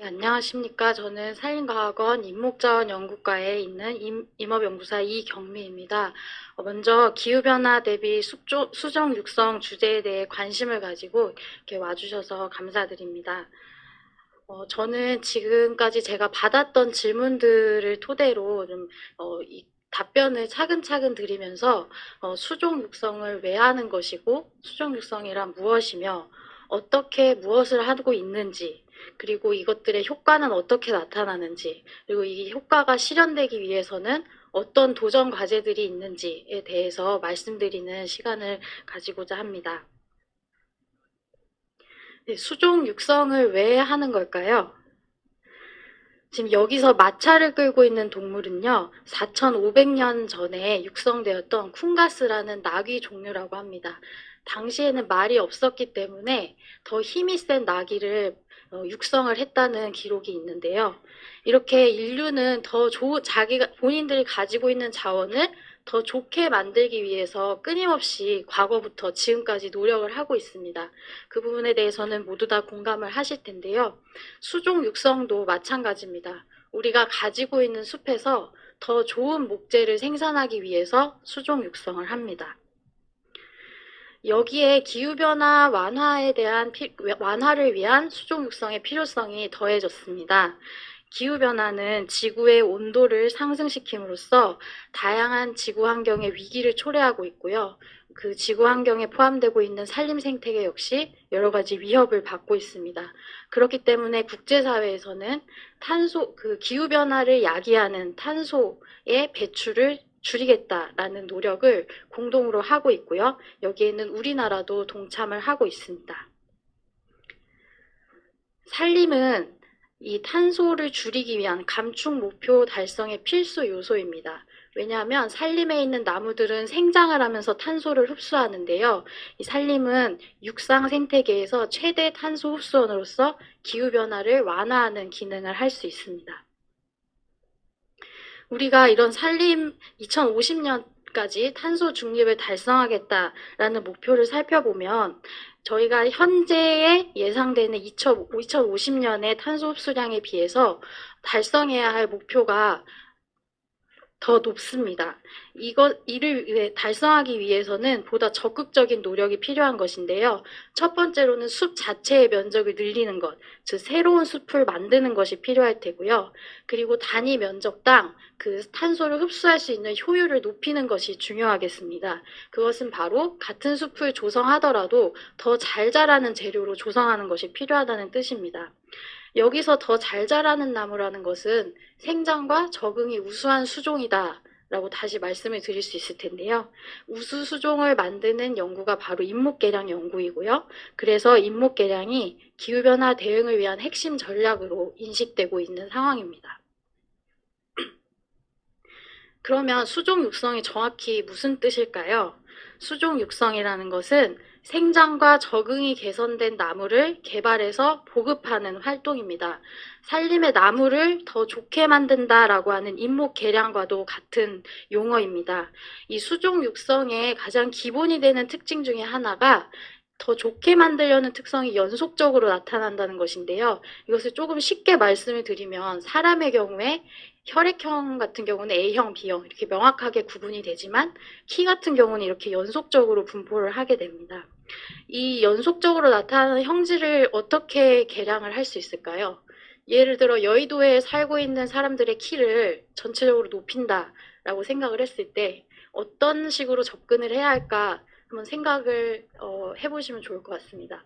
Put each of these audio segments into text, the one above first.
네, 안녕하십니까. 저는 산림과학원 임목자원 연구과에 있는 임, 임업연구사 이경미입니다. 어, 먼저 기후변화 대비 숙조, 수정 육성 주제에 대해 관심을 가지고 이렇게 와주셔서 감사드립니다. 어, 저는 지금까지 제가 받았던 질문들을 토대로 좀, 어, 이 답변을 차근차근 드리면서 어, 수종 육성을 왜 하는 것이고 수종 육성이란 무엇이며 어떻게 무엇을 하고 있는지 그리고 이것들의 효과는 어떻게 나타나는지, 그리고 이 효과가 실현되기 위해서는 어떤 도전 과제들이 있는지에 대해서 말씀드리는 시간을 가지고자 합니다. 네, 수종 육성을 왜 하는 걸까요? 지금 여기서 마차를 끌고 있는 동물은요, 4,500년 전에 육성되었던 쿵가스라는 나귀 종류라고 합니다. 당시에는 말이 없었기 때문에 더 힘이 센 나귀를 어, 육성을 했다는 기록이 있는데요. 이렇게 인류는 더 좋은 자기가 본인들이 가지고 있는 자원을 더 좋게 만들기 위해서 끊임없이 과거부터 지금까지 노력을 하고 있습니다. 그 부분에 대해서는 모두 다 공감을 하실 텐데요. 수종 육성도 마찬가지입니다. 우리가 가지고 있는 숲에서 더 좋은 목재를 생산하기 위해서 수종 육성을 합니다. 여기에 기후변화 완화에 대한 피, 완화를 위한 수종 육성의 필요성이 더해졌습니다. 기후변화는 지구의 온도를 상승시킴으로써 다양한 지구 환경의 위기를 초래하고 있고요. 그 지구 환경에 포함되고 있는 산림 생태계 역시 여러 가지 위협을 받고 있습니다. 그렇기 때문에 국제사회에서는 탄소, 그 기후변화를 야기하는 탄소의 배출을 줄이겠다라는 노력을 공동으로 하고 있고요. 여기에는 우리나라도 동참을 하고 있습니다. 산림은 이 탄소를 줄이기 위한 감축 목표 달성의 필수 요소입니다. 왜냐하면 산림에 있는 나무들은 생장을 하면서 탄소를 흡수하는데요. 이 산림은 육상 생태계에서 최대 탄소 흡수원으로서 기후변화를 완화하는 기능을 할 수 있습니다. 우리가 이런 산림 2050년 까지 탄소 중립을 달성하겠다라는 목표를 살펴보면 저희가 현재의 예상되는 2050년의 탄소 흡수량에 비해서 달성해야 할 목표가 더 높습니다. 이것, 이를 달성하기 위해서는 보다 적극적인 노력이 필요한 것인데요. 첫 번째로는 숲 자체의 면적을 늘리는 것, 즉, 새로운 숲을 만드는 것이 필요할 테고요. 그리고 단위 면적당 그 탄소를 흡수할 수 있는 효율을 높이는 것이 중요하겠습니다. 그것은 바로 같은 숲을 조성하더라도 더 잘 자라는 재료로 조성하는 것이 필요하다는 뜻입니다. 여기서 더 잘 자라는 나무라는 것은 생장과 적응이 우수한 수종이다. 라고 다시 말씀을 드릴 수 있을 텐데요. 우수 수종을 만드는 연구가 바로 인목개량 연구이고요. 그래서 인목개량이 기후변화 대응을 위한 핵심 전략으로 인식되고 있는 상황입니다. 그러면 수종 육성이 정확히 무슨 뜻일까요? 수종 육성이라는 것은 생장과 적응이 개선된 나무를 개발해서 보급하는 활동입니다. 산림의 나무를 더 좋게 만든다라고 하는 인목 개량과도 같은 용어입니다. 이 수종 육성의 가장 기본이 되는 특징 중에 하나가 더 좋게 만들려는 특성이 연속적으로 나타난다는 것인데요. 이것을 조금 쉽게 말씀을 드리면 사람의 경우에 혈액형 같은 경우는 A형, B형 이렇게 명확하게 구분이 되지만 키 같은 경우는 이렇게 연속적으로 분포를 하게 됩니다. 이 연속적으로 나타나는 형질을 어떻게 계량을 할 수 있을까요? 예를 들어 여의도에 살고 있는 사람들의 키를 전체적으로 높인다라고 생각을 했을 때 어떤 식으로 접근을 해야 할까 한번 생각을 어, 해보시면 좋을 것 같습니다.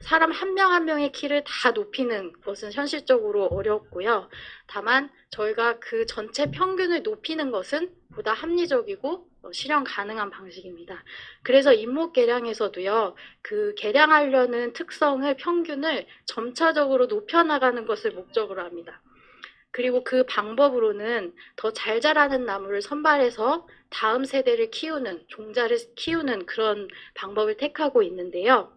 사람 한명한 명의 키를 다 높이는 것은 현실적으로 어렵고요. 다만 저희가 그 전체 평균을 높이는 것은 보다 합리적이고 어, 실현 가능한 방식입니다. 그래서 인목 계량에서도요, 그 계량하려는 특성을 평균을 점차적으로 높여나가는 것을 목적으로 합니다. 그리고 그 방법으로는 더 잘 자라는 나무를 선발해서 다음 세대를 키우는, 종자를 키우는 그런 방법을 택하고 있는데요.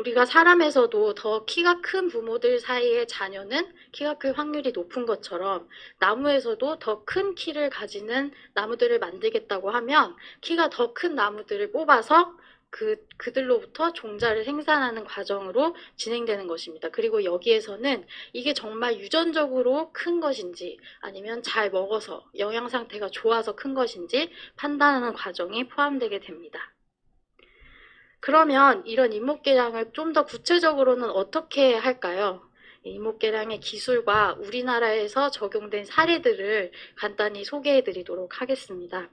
우리가 사람에서도 더 키가 큰 부모들 사이의 자녀는 키가 클 확률이 높은 것처럼 나무에서도 더 큰 키를 가지는 나무들을 만들겠다고 하면 키가 더 큰 나무들을 뽑아서 그, 그들로부터 종자를 생산하는 과정으로 진행되는 것입니다. 그리고 여기에서는 이게 정말 유전적으로 큰 것인지 아니면 잘 먹어서 영양 상태가 좋아서 큰 것인지 판단하는 과정이 포함되게 됩니다. 그러면 이런 잇목계량을 좀 더 구체적으로는 어떻게 할까요? 이 이목계량의 기술과 우리나라에서 적용된 사례들을 간단히 소개해 드리도록 하겠습니다.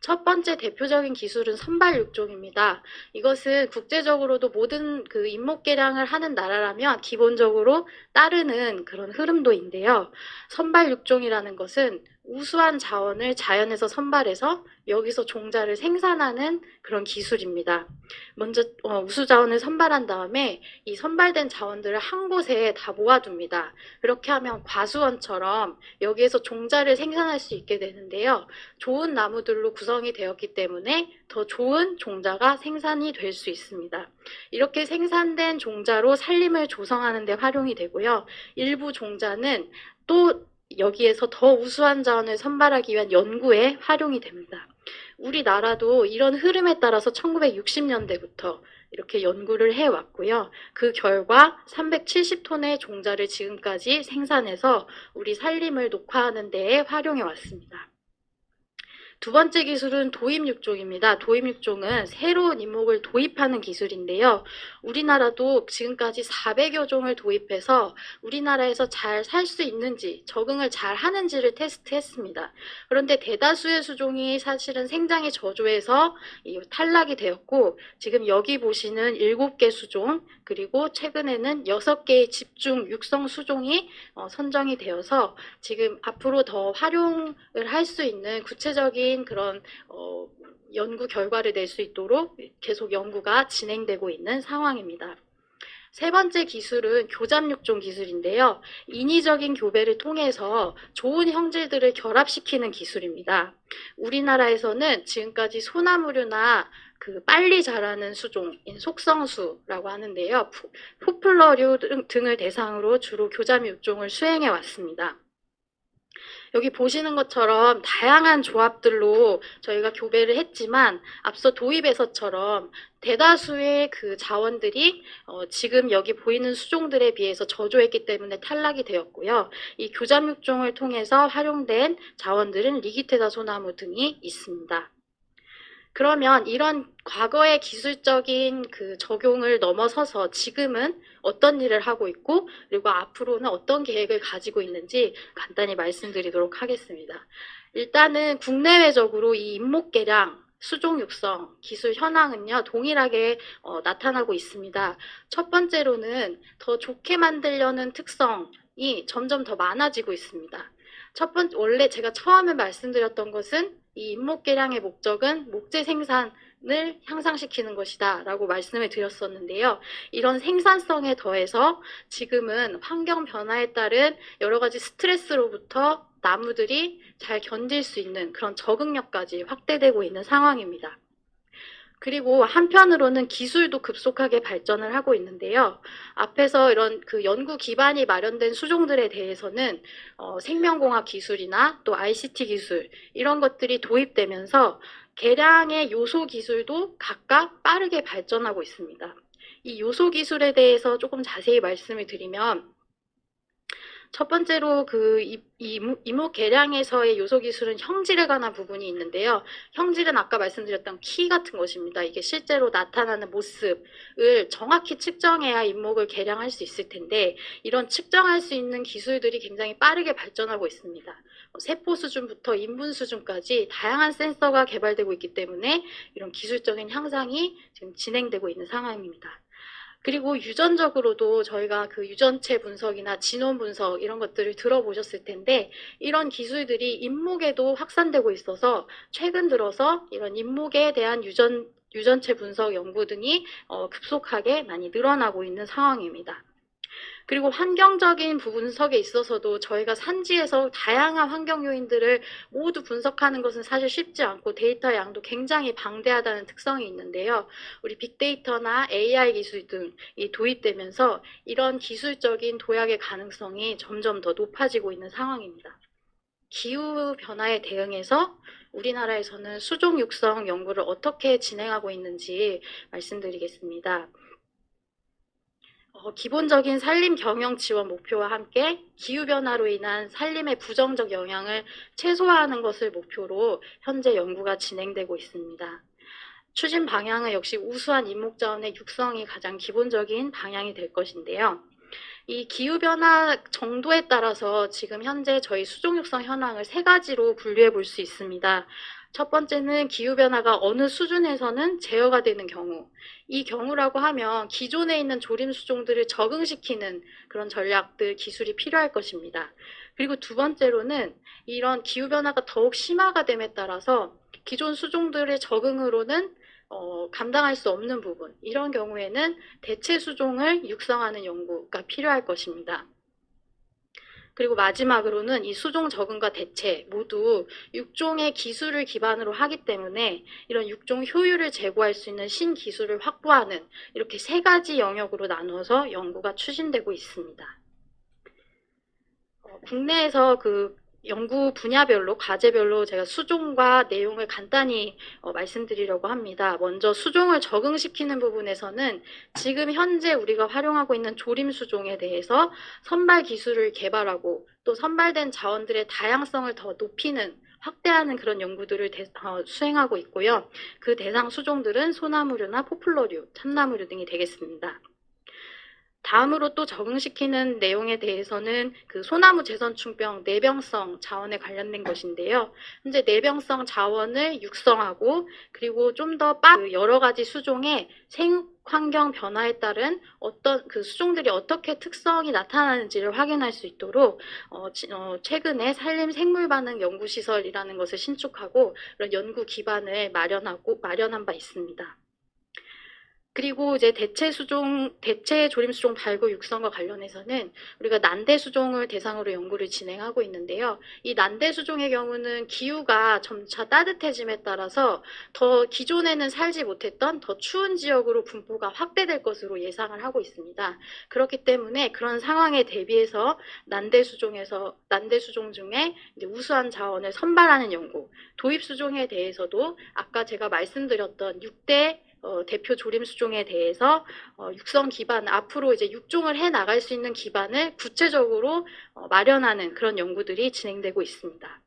첫 번째 대표적인 기술은 선발 육종입니다. 이것은 국제적으로도 모든 그 잇목계량을 하는 나라라면 기본적으로 따르는 그런 흐름도인데요. 선발 육종이라는 것은 우수한 자원을 자연에서 선발해서 여기서 종자를 생산하는 그런 기술입니다. 먼저 어, 우수 자원을 선발한 다음에 이 선발된 자원들을 한 곳에 다 모아둡니다. 그렇게 하면 과수원처럼 여기에서 종자를 생산할 수 있게 되는데요. 좋은 나무들로 구성 이 되었기 때문에 더 좋은 종자가 생산이 될 수 있습니다. 이렇게 생산된 종자로 살림을 조성하는 데 활용이 되고요. 일부 종자는 또 여기에서 더 우수한 자원을 선발하기 위한 연구에 활용이 됩니다. 우리나라도 이런 흐름에 따라서 1960년대부터 이렇게 연구를 해왔고요. 그 결과 370톤의 종자를 지금까지 생산해서 우리 살림을 녹화하는 데에 활용해 왔습니다. 두 번째 기술은 도입 육종입니다. 도입 육종은 새로운 인목을 도입하는 기술인데요. 우리나라도 지금까지 400여 종을 도입해서 우리나라에서 잘 살 수 있는지, 적응을 잘 하는지를 테스트했습니다. 그런데 대다수의 수종이 사실은 생장에 저조해서 이 탈락이 되었고, 지금 여기 보시는 7개 수종, 그리고 최근에는 6개의 집중 육성 수종이 어, 선정이 되어서 지금 앞으로 더 활용을 할 수 있는 구체적인 그런 어, 연구 결과를 낼 수 있도록 계속 연구가 진행되고 있는 상황입니다. 세 번째 기술은 교잡육종 기술인데요. 인위적인 교배를 통해서 좋은 형질들을 결합시키는 기술입니다. 우리나라에서는 지금까지 소나무류나 그 빨리 자라는 수종인 속성수라고 하는데요. 포- 포플러류 등- 등을 대상으로 주로 교잡육종을 수행해 왔습니다. 여기 보시는 것처럼 다양한 조합들로 저희가 교배를 했지만 앞서 도입에서처럼 대다수의 그 자원들이 어, 지금 여기 보이는 수종들에 비해서 저조했기 때문에 탈락이 되었고요. 이 교잡육종을 통해서 활용된 자원들은 리기테다 소나무 등이 있습니다. 그러면 이런 과거의 기술적인 그 적용을 넘어서서 지금은 어떤 일을 하고 있고 그리고 앞으로는 어떤 계획을 가지고 있는지 간단히 말씀드리도록 하겠습니다. 일단은 국내외적으로 이 잇목계량 수종 육성 기술 현황은요 동일하게 어, 나타나고 있습니다. 첫 번째로는 더 좋게 만들려는 특성이 점점 더 많아지고 있습니다. 첫 번째 원래 제가 처음에 말씀드렸던 것은 이 잇목계량의 목적은 목재 생산을 향상시키는 것이다 라고 말씀을 드렸었는데요. 이런 생산성에 더해서 지금은 환경 변화에 따른 여러 가지 스트레스로부터 나무들이 잘 견딜 수 있는 그런 적응력까지 확대되고 있는 상황입니다. 그리고 한편으로는 기술도 급속하게 발전을 하고 있는데요. 앞에서 이런 그 연구 기반이 마련된 수종들에 대해서는 어, 생명공학 기술이나 또 ICT 기술 이런 것들이 도입되면서 계량의 요소 기술도 각각 빠르게 발전하고 있습니다. 이 요소 기술에 대해서 조금 자세히 말씀을 드리면 첫 번째로 그 이- 이- 이목 계량에서의 요소 기술은 형질에 관한 부분이 있는데요. 형질은 아까 말씀드렸던 키 같은 것입니다. 이게 실제로 나타나는 모습을 정확히 측정해야 잇목을 계량할 수 있을 텐데 이런 측정할 수 있는 기술들이 굉장히 빠르게 발전하고 있습니다. 어, 세포 수준부터 인분 수준까지 다양한 센서가 개발되고 있기 때문에 이런 기술적인 향상이 지금 진행되고 있는 상황입니다. 그리고 유전적으로도 저희가 그 유전체 분석이나 지놈 분석 이런 것들을 들어보셨을 텐데 이런 기술들이 잇목에도 확산되고 있어서 최근 들어서 이런 잇목에 대한 유전 유전체 분석 연구 등이 어, 급속하게 많이 늘어나고 있는 상황입니다. 그리고 환경적인 분석에 있어서도 저희가 산지에서 다양한 환경 요인들을 모두 분석하는 것은 사실 쉽지 않고 데이터 양도 굉장히 방대하다는 특성이 있는데요. 우리 빅데이터나 AI 기술 등이 도입되면서 이런 기술적인 도약의 가능성이 점점 더 높아지고 있는 상황입니다. 기후 변화에 대응해서 우리나라에서는 수종 육성 연구를 어떻게 진행하고 있는지 말씀드리겠습니다. 어, 기본적인 산림 경영 지원 목표와 함께 기후변화로 인한 산림의 부정적 영향을 최소화하는 것을 목표로 현재 연구가 진행되고 있습니다. 추진 방향은 역시 우수한 인목자원의 육성이 가장 기본적인 방향이 될 것인데요. 이 기후변화 정도에 따라서 지금 현재 저희 수종육성 현황을 세 가지로 분류해 볼 수 있습니다. 첫 번째는 기후변화가 어느 수준에서는 제어가 되는 경우. 이 경우라고 하면 기존에 있는 조림 수종들을 적응시키는 그런 전략들, 기술이 필요할 것입니다. 그리고 두 번째로는 이런 기후변화가 더욱 심화가 됨에 따라서 기존 수종들의 적응으로는 어, 감당할 수 없는 부분, 이런 경우에는 대체 수종을 육성하는 연구가 필요할 것입니다. 그리고 마지막으로는 이 수종 적응과 대체 모두 육종의 기술을 기반으로 하기 때문에 이런 육종 효율을 제고할 수 있는 신기술을 확보하는 이렇게 세 가지 영역으로 나누어서 연구가 추진되고 있습니다. 어, 국내에서 그 연구 분야별로 과제별로 제가 수종과 내용을 간단히 어, 말씀드리려고 합니다. 먼저 수종을 적응시키는 부분에서는 지금 현재 우리가 활용하고 있는 조림 수종에 대해서 선발 기술을 개발하고 또 선발된 자원들의 다양성을 더 높이는 확대하는 그런 연구들을 대- 어, 수행하고 있고요. 그 대상 수종들은 소나무류나 포플러류, 참나무류 등이 되겠습니다. 다음으로 또 적응시키는 내용에 대해서는 그 소나무 재선충병 내병성 자원에 관련된 것인데요. 현재 내병성 자원을 육성하고 그리고 좀 더 여러 가지 수종의 생 환경 변화에 따른 어떤 그 수종들이 어떻게 특성이 나타나는지를 확인할 수 있도록 어, 지- 어, 최근에 산림 생물 반응 연구 시설이라는 것을 신축하고 그런 연구 기반을 마련하고 마련한 바 있습니다. 그리고 이제 대체 수종, 대체 조림 수종 발굴 육성과 관련해서는 우리가 난대 수종을 대상으로 연구를 진행하고 있는데요. 이 난대 수종의 경우는 기후가 점차 따뜻해짐에 따라서 더 기존에는 살지 못했던 더 추운 지역으로 분포가 확대될 것으로 예상을 하고 있습니다. 그렇기 때문에 그런 상황에 대비해서 난대 수종에서 난대 수종 중에 우수한 자원을 선발하는 연구, 도입 수종에 대해서도 아까 제가 말씀드렸던 6대 어, 대표 조림 수종에 대해서 어, 육성 기반 앞으로 이제 육종을 해 나갈 수 있는 기반을 구체적으로 어, 마련하는 그런 연구들이 진행되고 있습니다.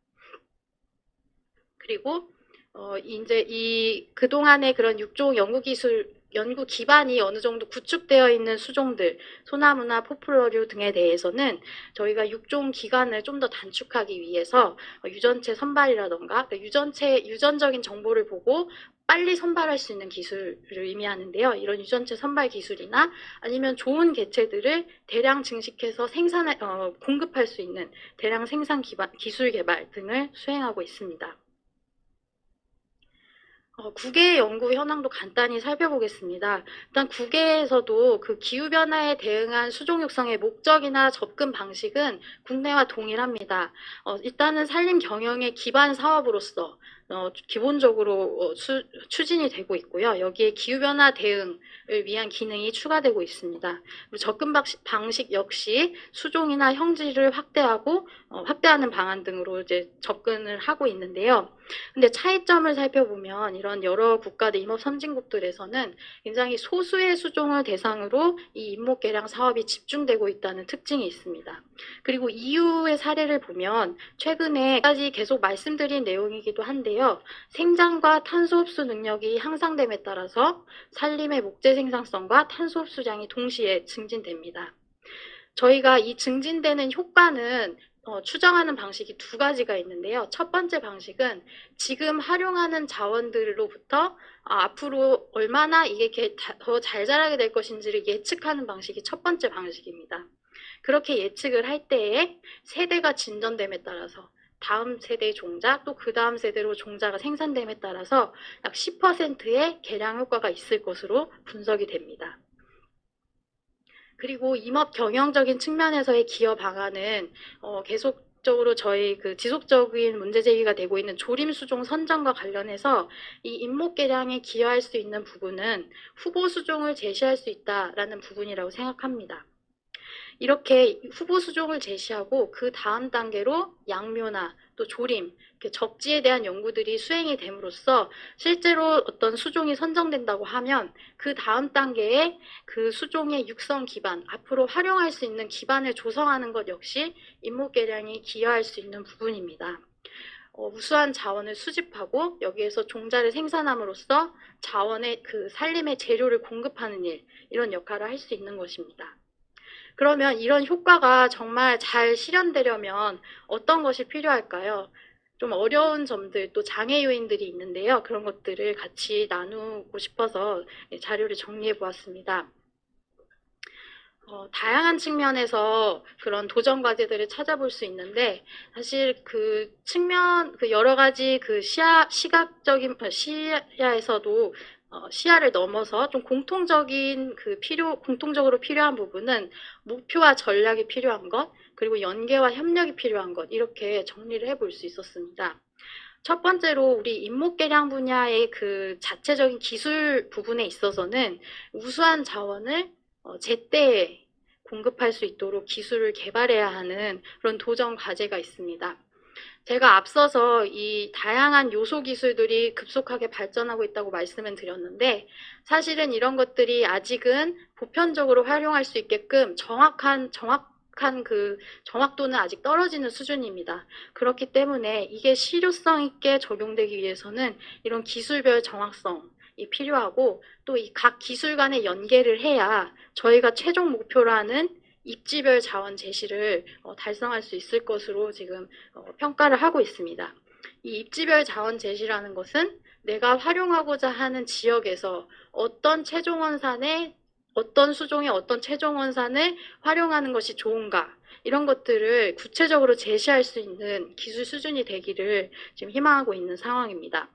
그리고 어, 이제 이 그동안의 그런 육종 연구 기술 연구 기반이 어느 정도 구축되어 있는 수종들, 소나무나 포플러류 등에 대해서는 저희가 육종 기간을 좀 더 단축하기 위해서 어, 유전체 선발이라던가 그 유전체 유전적인 정보를 보고 빨리 선발할 수 있는 기술을 의미하는데요. 이런 유전체 선발 기술이나 아니면 좋은 개체들을 대량 증식해서 생산 어, 공급할 수 있는 대량 생산 기반, 기술 개발 등을 수행하고 있습니다. 어, 국외 연구 현황도 간단히 살펴보겠습니다. 일단 국외에서도 그 기후변화에 대응한 수종 육성의 목적이나 접근 방식은 국내와 동일합니다. 어, 일단은 산림 경영의 기반 사업으로서 어, 기본적으로 어, 수- 추진이 되고 있고요. 여기에 기후변화 대응을 위한 기능이 추가되고 있습니다. 그리고 접근 방식, 방식 역시 수종이나 형질을 확대하고 어, 확대하는 방안 등으로 이제 접근을 하고 있는데요. 근데 차이점을 살펴보면 이런 여러 국가들 임업 선진국들에서는 굉장히 소수의 수종을 대상으로 이 임목 개량 사업이 집중되고 있다는 특징이 있습니다. 그리고 EU의 사례를 보면 최근에까지 계속 말씀드린 내용이기도 한데요. 생장과 탄소 흡수 능력이 향상됨에 따라서 산림의 목재 생산성과 탄소 흡수량이 동시에 증진됩니다. 저희가 이 증진되는 효과는 어, 추정하는 방식이 두 가지가 있는데요. 첫 번째 방식은 지금 활용하는 자원들로부터 아, 앞으로 얼마나 이게 더 잘 자라게 될 것인지를 예측하는 방식이 첫 번째 방식입니다. 그렇게 예측을 할 때에 세대가 진전됨에 따라서 다음 세대의 종자 또 그 다음 세대로 종자가 생산됨에 따라서 약 10%의 개량 효과가 있을 것으로 분석이 됩니다. 그리고 임업 경영적인 측면에서의 기여 방안은 어, 계속 적으로 저희 그 지속적인 문제 제기가 되고 있는 조림 수종 선정과 관련해서 이 임목 개량에 기여할 수 있는 부분은 후보 수종을 제시할 수 있다라는 부분이라고 생각합니다. 이렇게 후보 수종을 제시하고 그 다음 단계로 양묘나 또 조림, 그 적지에 대한 연구들이 수행이 됨으로써 실제로 어떤 수종이 선정된다고 하면 그 다음 단계에 그 수종의 육성 기반, 앞으로 활용할 수 있는 기반을 조성하는 것 역시 인목계량이 기여할 수 있는 부분입니다. 어, 우수한 자원을 수집하고 여기에서 종자를 생산함으로써 자원의 그 살림의 재료를 공급하는 일, 이런 역할을 할 수 있는 것입니다. 그러면 이런 효과가 정말 잘 실현되려면 어떤 것이 필요할까요? 좀 어려운 점들 또 장애 요인들이 있는데요. 그런 것들을 같이 나누고 싶어서 자료를 정리해 보았습니다. 어, 다양한 측면에서 그런 도전 과제들을 찾아볼 수 있는데 사실 그 측면 그 여러 가지 그 시야 시각적인 어, 시야에서도 어, 시야를 넘어서 좀 공통적인 그 필요 공통적으로 필요한 부분은 목표와 전략이 필요한 것 그리고 연계와 협력이 필요한 것 이렇게 정리를 해볼 수 있었습니다. 첫 번째로 우리 인목계량 분야의 그 자체적인 기술 부분에 있어서는 우수한 자원을 어, 제때 공급할 수 있도록 기술을 개발해야 하는 그런 도전 과제가 있습니다. 제가 앞서서 이 다양한 요소 기술들이 급속하게 발전하고 있다고 말씀을 드렸는데 사실은 이런 것들이 아직은 보편적으로 활용할 수 있게끔 정확한 정확 한 그 정확도는 아직 떨어지는 수준입니다. 그렇기 때문에 이게 실효성 있게 적용되기 위해서는 이런 기술별 정확성 이 필요하고 또 이 각 기술 간의 연계를 해야 저희가 최종 목표로 하는 입지별 자원 제시를 어, 달성할 수 있을 것으로 지금 어, 평가를 하고 있습니다. 이 입지별 자원 제시라는 것은 내가 활용하고자 하는 지역에서 어떤 최종 원산에 어떤 수종의 어떤 최종 원산을 활용하는 것이 좋은가 이런 것들을 구체적으로 제시할 수 있는 기술 수준이 되기를 지금 희망하고 있는 상황입니다.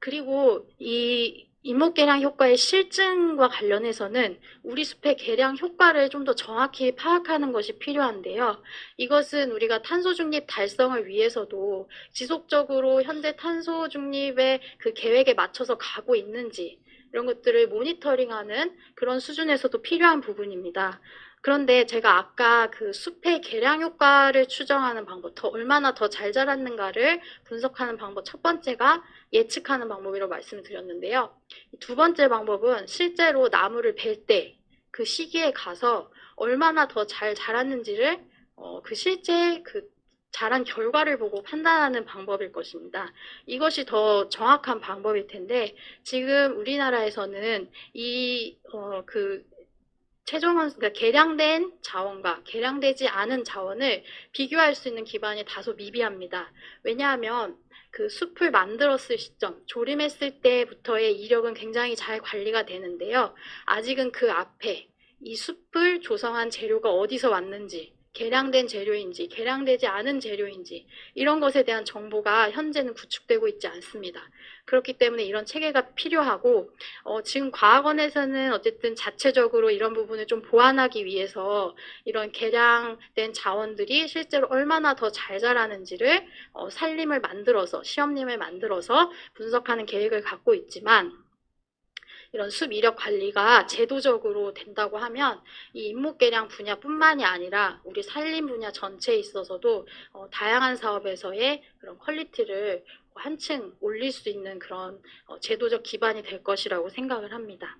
그리고 이 이목 계량 효과의 실증과 관련해서는 우리 숲의 계량 효과를 좀 더 정확히 파악하는 것이 필요한데요. 이것은 우리가 탄소 중립 달성을 위해서도 지속적으로 현재 탄소 중립의 그 계획에 맞춰서 가고 있는지 이런 것들을 모니터링하는 그런 수준에서도 필요한 부분입니다. 그런데 제가 아까 그 숲의 개량 효과를 추정하는 방법, 더 얼마나 더 잘 자랐는가를 분석하는 방법 첫 번째가 예측하는 방법이라고 말씀을 드렸는데요. 두 번째 방법은 실제로 나무를 벨 때 그 시기에 가서 얼마나 더 잘 자랐는지를 어, 그 실제 그 자란 결과를 보고 판단하는 방법일 것입니다. 이것이 더 정확한 방법일 텐데 지금 우리나라에서는 이그 최종원, 그러니까 개량된 자원과 개량되지 않은 자원을 비교할 수 있는 기반이 다소 미비합니다. 왜냐하면 그 숲을 만들었을 시점, 조림했을 때부터의 이력은 굉장히 잘 관리가 되는데요. 아직은 그 앞에 이 숲을 조성한 재료가 어디서 왔는지, 개량된 재료인지 개량되지 않은 재료인지 이런 것에 대한 정보가 현재는 구축되고 있지 않습니다. 그렇기 때문에 이런 체계가 필요하고 어, 지금 과학원에서는 어쨌든 자체적으로 이런 부분을 좀 보완하기 위해서 이런 개량된 자원들이 실제로 얼마나 더 잘 자라는지를 어, 살림을 만들어서 시험님을 만들어서 분석하는 계획을 갖고 있지만 이런 숲 이력 관리가 제도적으로 된다고 하면 이 인목계량 분야뿐만이 아니라 우리 산림 분야 전체에 있어서도 어, 다양한 사업에서의 그런 퀄리티를 한층 올릴 수 있는 그런 어, 제도적 기반이 될 것이라고 생각을 합니다.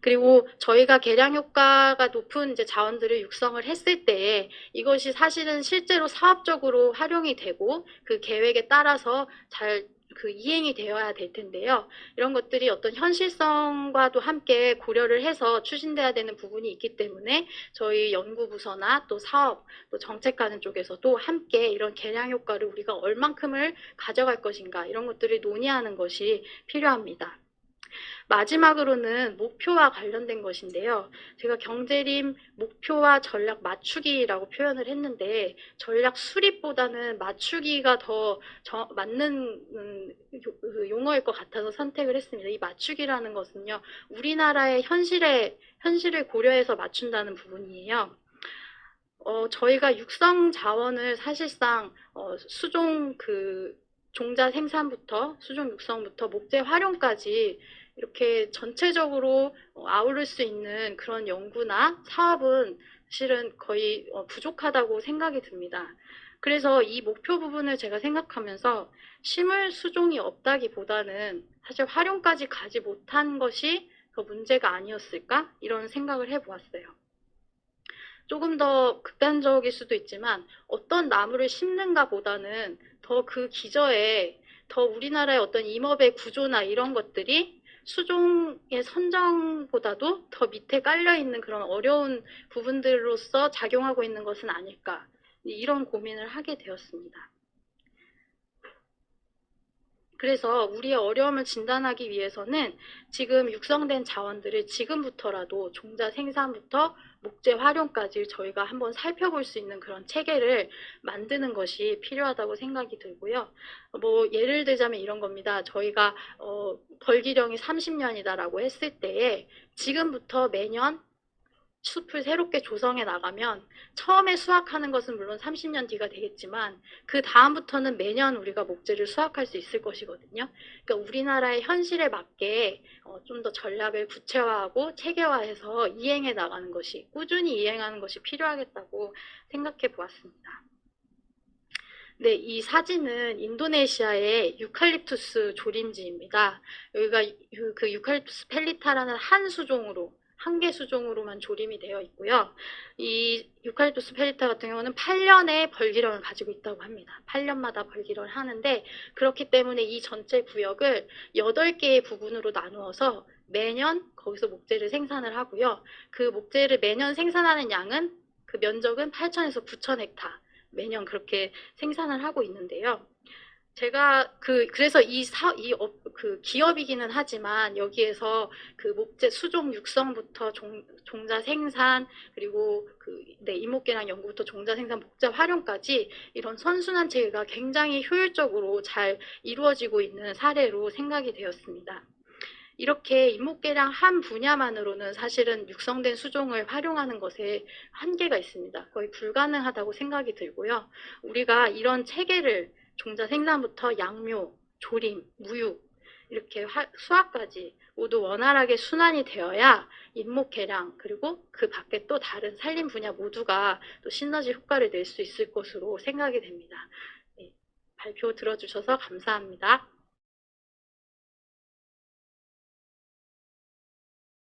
그리고 저희가 개량 효과가 높은 이제 자원들을 육성을 했을 때 이것이 사실은 실제로 사업적으로 활용이 되고 그 계획에 따라서 잘 그 이행이 되어야 될 텐데요. 이런 것들이 어떤 현실성과도 함께 고려를 해서 추진돼야 되는 부분이 있기 때문에 저희 연구부서나 또 사업, 또 정책하는 쪽에서도 함께 이런 개량 효과를 우리가 얼만큼을 가져갈 것인가 이런 것들을 논의하는 것이 필요합니다. 마지막으로는 목표와 관련된 것인데요. 제가 경제림 목표와 전략 맞추기라고 표현을 했는데 전략 수립보다는 맞추기가 더 맞는 음, 그 용어일 것 같아서 선택을 했습니다. 이 맞추기라는 것은요. 우리나라의 현실에 현실을 고려해서 맞춘다는 부분이에요. 어, 저희가 육성 자원을 사실상 어, 수종 그 종자 생산부터 수종 육성부터 목재 활용까지 이렇게 전체적으로 어, 아우를 수 있는 그런 연구나 사업은 사실은 거의 어, 부족하다고 생각이 듭니다. 그래서 이 목표 부분을 제가 생각하면서 식물 수종이 없다기보다는 사실 활용까지 가지 못한 것이 더 문제가 아니었을까? 이런 생각을 해보았어요. 조금 더 극단적일 수도 있지만 어떤 나무를 심는가 보다는 더 그 기저에 더 우리나라의 어떤 임업의 구조나 이런 것들이 수종의 선정보다도 더 밑에 깔려 있는 그런 어려운 부분들로서 작용하고 있는 것은 아닐까 이런 고민을 하게 되었습니다. 그래서 우리의 어려움을 진단하기 위해서는 지금 육성된 자원들을 지금부터라도 종자 생산부터 목재 활용까지 저희가 한번 살펴볼 수 있는 그런 체계를 만드는 것이 필요하다고 생각이 들고요. 뭐 예를 들자면 이런 겁니다. 저희가 어, 벌기령이 30년이다라고 했을 때에 지금부터 매년 숲을 새롭게 조성해 나가면 처음에 수확하는 것은 물론 30년 뒤가 되겠지만 그 다음부터는 매년 우리가 목재를 수확할 수 있을 것이거든요. 그러니까 우리나라의 현실에 맞게 어, 좀더 전략을 구체화하고 체계화해서 이행해 나가는 것이 꾸준히 이행하는 것이 필요하겠다고 생각해 보았습니다. 네, 이 사진은 인도네시아의 유칼립투스 조림지입니다. 여기가 유- 그 유칼립투스 펠리타라는 한 수종으로 한 개 수종으로만 조림이 되어 있고요. 이 유칼립투스 펠리타 같은 경우는 8년의 벌기령을 가지고 있다고 합니다. 8년마다 벌기령을 하는데 그렇기 때문에 이 전체 구역을 8개의 부분으로 나누어서 매년 거기서 목재를 생산을 하고요. 그 목재를 매년 생산하는 양은 그 면적은 8천에서 9천 헥타 매년 그렇게 생산을 하고 있는데요. 제가 그 그래서 이사이그 기업이기는 하지만 여기에서 그 목재 수종 육성부터 종, 종자 생산 그리고 그 네, 이목계랑 연구부터 종자 생산 목재 활용까지 이런 선순환 체계가 굉장히 효율적으로 잘 이루어지고 있는 사례로 생각이 되었습니다. 이렇게 임목계량 한 분야만으로는 사실은 육성된 수종을 활용하는 것에 한계가 있습니다. 거의 불가능하다고 생각이 들고요. 우리가 이런 체계를 종자 생산부터 양묘, 조림, 무육 이렇게 화- 수학까지 모두 원활하게 순환이 되어야 임목계량 그리고 그 밖에 또 다른 살림 분야 모두가 또 시너지 효과를 낼 수 있을 것으로 생각이 됩니다. 네, 발표 들어주셔서 감사합니다.